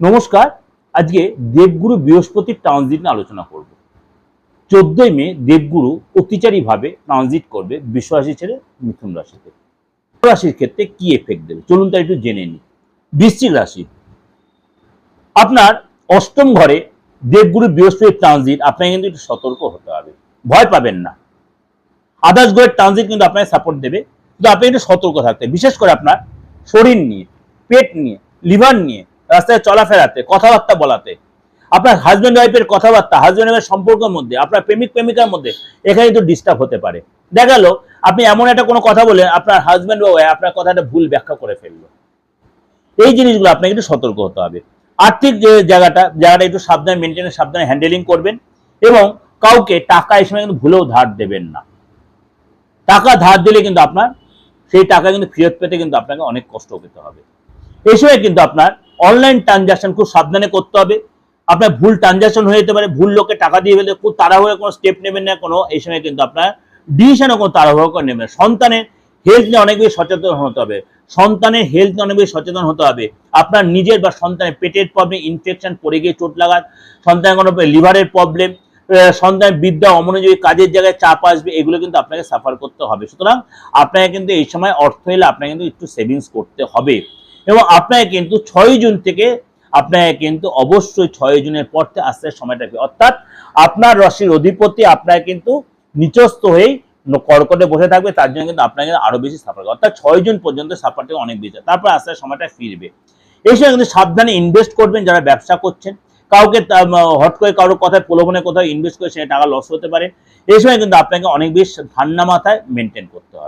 নমস্কার, আজকে দেবগুরু বৃহস্পতির ট্রানজিট নিয়ে আলোচনা করব। চোদ্দই মে দেবগুরু অতিচারীভাবে ট্রানজিট করবে বিশ্বরাশি ছেড়ে মিথুন রাশিতে। রাশির ক্ষেত্রে কি এফেক্ট দেবে? চলুন তার একটু জেনে নিই। বৃশ্চিক রাশি। আপনার অষ্টম ঘরে দেবগুরু বৃহস্পতির ট্রানজিট আপনাকে কিন্তু একটু সতর্ক হতে হবে। ভয় পাবেন না। আদার্স গ্রহের ট্রানজিট কিন্তু আপনাকে সাপোর্ট দেবে। কিন্তু আপনি একটু সতর্ক থাকতে। বিশেষ করে আপনার শরীর নিয়ে, পেট নিয়ে লিভার নিয়ে রাস্তায় চলাফেরাতে, কথাবার্তা বলাতে। আপনার হাজব্যান্ড ওয়াইফের কথাবার্তা হাজব্যান্ড ওয়াইফের সম্পর্কের মধ্যে, আপনার প্রেমিক প্রেমিকার মধ্যে, এখানে কিন্তু ডিস্টার্ব হতে পারে। দেখা গেল, আপনি এমন একটা কোনো কথা বলে আপনার হাজব্যান্ড বা wife আপনার কথাটা ভুল ব্যাখ্যা করে ফেলল। এই জিনিসগুলো আপনাকে একটু সতর্ক হতে হবে। আর্থিক যে জায়গাটা জায়গাটা একটু সাবধানে মেনটেন সাবধানে হ্যান্ডেলিং করবেন এবং কাউকে টাকা এই সময় কিন্তু ভুলেও ধার দেবেন না। টাকা ধার দিলে কিন্তু আপনার, সেই টাকা কিন্তু ফেরত পেতে কিন্তু আপনাকে অনেক কষ্ট পেতে হবে। এই সময় কিন্তু আপনার অনলাইন ট্রানজাকশন খুব সাবধানে করতে হবে। আপনার ভুল ট্রানজাকশন হয়ে যেতে পারে, ভুল লোককে টাকা দিয়ে ফেলে খুব তাড়াহুড়ো কোনো স্টেপ নেবেন না, কোনো এই সময় কিন্তু আপনার ডিসিশনও কোনো তাড়াহুড়ো করে নেবেন। সন্তানের হেলথ নিয়ে অনেক বেশি সচেতন হতে হবে। সন্তানের হেলথ নিয়ে অনেক বেশি সচেতন হতে হবে। আপনার নিজের বা সন্তানের পেটের প্রবলেম ইনফেকশন পড়ে গিয়ে চোট লাগার, সন্তানের কোনো লিভারের প্রবলেম সন্তানের বিদ্যা, অমনোযোগী কাজের জায়গায় চাপ আসবে, এগুলো কিন্তু আপনাকে সাফার করতে হবে। সুতরাং আপনাকে কিন্তু এই সময় অর্থ এলে আপনাকে কিন্তু একটু সেভিংস করতে হবে। এবং আপনাকে কিন্তু ছয় জুন থেকে আপনাকে কিন্তু অবশ্যই ছয় জুনের পর থেকে আস্তে সময়টা পেয়ে অর্থাৎ আপনার রাশির অধিপতি আপনাকে কিন্তু নিচস্থ হয়েই কর্কটে বসে থাকবে, তার জন্য কিন্তু আপনাকে আরও বেশি সাফার অর্থাৎ ছয় জুন পর্যন্ত সাফারটা অনেক বেশি। তারপর আস্তে সময়টা ফিরবে। এই সময় কিন্তু সাবধানে ইনভেস্ট করবেন যারা ব্যবসা করছেন। কাউকে হট করে কারোর কথায়, প্রলোভনে কোথাও ইনভেস্ট করে সেটা টাকা লস হতে পারে। এই সময় কিন্তু আপনাকে অনেক বেশি ঠান্ডা মাথায় মেনটেন করতে হবে।